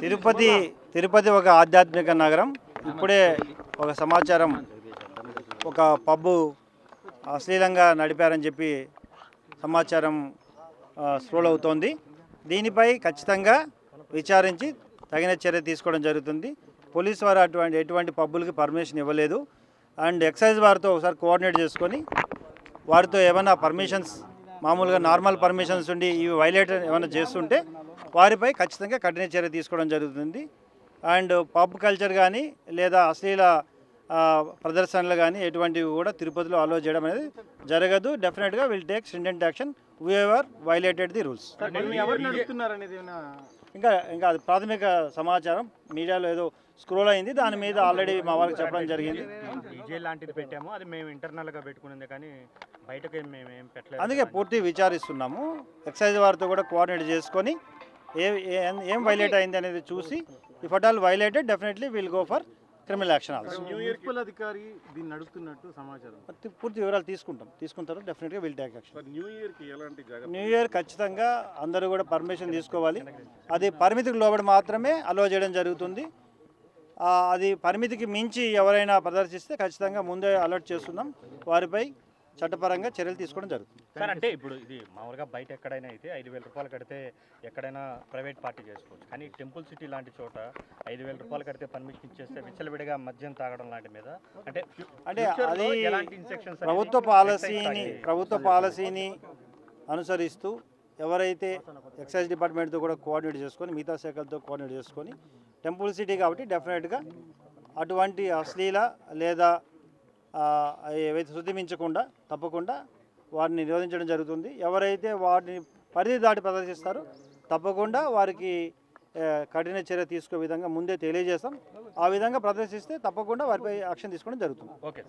తిరుపతి తిరుపతి ఒక ఆధ్యాత్మిక నగరం. ఇప్పుడే ఒక సమాచారం ఒక పబ్బు అశ్లీలంగా నడిపారని చెప్పి సమాచారం స్ప్రోల్ అవుతోంది. దీనిపై ఖచ్చితంగా విచారించి తగిన చర్య తీసుకోవడం జరుగుతుంది. పోలీసు వారు అటువంటి ఎటువంటి పబ్బులకి పర్మిషన్ ఇవ్వలేదు. అండ్ ఎక్సైజ్ వారితో ఒకసారి కోఆర్డినేట్ చేసుకొని వారితో ఏమైనా పర్మిషన్స్ మామూలుగా నార్మల్ పర్మిషన్స్ ఉండి ఇవి వైలేట్ ఏమైనా చేస్తుంటే వారిపై ఖచ్చితంగా కఠిన చర్య తీసుకోవడం జరుగుతుంది. అండ్ పబ్ కల్చర్ కానీ లేదా అశ్లీల ప్రదర్శనలు కానీ ఎటువంటివి కూడా తిరుపతిలో అలో చేయడం అనేది జరగదు. డెఫినెట్గా will take stringent action ever violated the rules ఇంకా ఇంకా అది ప్రాథమిక సమాచారం. మీడియాలో ఏదో స్క్రోల్ అయింది. దాని మీద ఆల్రెడీ మా వాళ్ళకి చెప్పడం జరిగింది. డీజే లాంటిది పెట్టాము. అది మేము ఇంటర్నల్గా పెట్టుకునేది కానీ బయటకు మేము ఏం పెట్టలేదు. అందుకే పూర్తి విచారిస్తున్నాము. ఎక్సైజ్ వారితో కూడా కోఆర్డినేట్ చేసుకొని ఏ ఏ- వైలేట్ అయింది అనేది చూసి if at all violated definitely will go for criminal action also అధికారి దీన్ని నడుపుతున్నట్టు సమాచారం. పూర్తి వివరాలు తీసుకుంటాం. తీసుకుంటారు డెఫినెట్గా విల్ టేక్ యాక్షన్ న్యూ ఇయర్కి ఎలాంటి న్యూ ఇయర్ ఖచ్చితంగా అందరూ కూడా పర్మిషన్ తీసుకోవాలి. అది పరిమితికి లోబడి మాత్రమే అలో చేయడం జరుగుతుంది. అది పరిమితికి మించి ఎవరైనా ప్రదర్శిస్తే ఖచ్చితంగా ముందే అలర్ట్ చేస్తున్నాం. వారిపై చట్టపరంగా చర్యలు తీసుకోవడం జరుగుతుంది. సార్ అంటే ఇప్పుడు ఇది మామూలుగా బయట ఎక్కడైనా అయితే ఐదు వేల రూపాయలు కడితే ఎక్కడైనా ప్రైవేట్ పార్టీ చేసుకోవచ్చు. కానీ టెంపుల్ సిటీ లాంటి చోట ఐదు వేల రూపాయలు కడితే పర్మిషన్ ఇచ్చేస్తే విచ్చలవిడిగా మద్యం తాగడం లాంటి మీద అంటే అంటే అది ప్రభుత్వ పాలసీని ప్రభుత్వ పాలసీని అనుసరిస్తూ ఎవరైతే ఎక్సైజ్ డిపార్ట్మెంట్తో కూడా కోఆర్డినేట్ చేసుకొని మిగతా శాఖలతో కోఆర్డినేట్ చేసుకొని టెంపుల్ సిటీ కాబట్టి డెఫినెట్గా అటువంటి అశ్లీల లేదా ఏవైతే శుద్ధి మించకుండా తప్పకుండా వారిని నిరోధించడం జరుగుతుంది. ఎవరైతే వారిని పరిధి దాటి ప్రదర్శిస్తారో తప్పకుండా వారికి కఠిన చర్య తీసుకునే విధంగా ముందే తెలియజేస్తాం. ఆ విధంగా ప్రదర్శిస్తే తప్పకుండా వారిపై యాక్షన్ తీసుకోవడం జరుగుతుంది. ఓకే.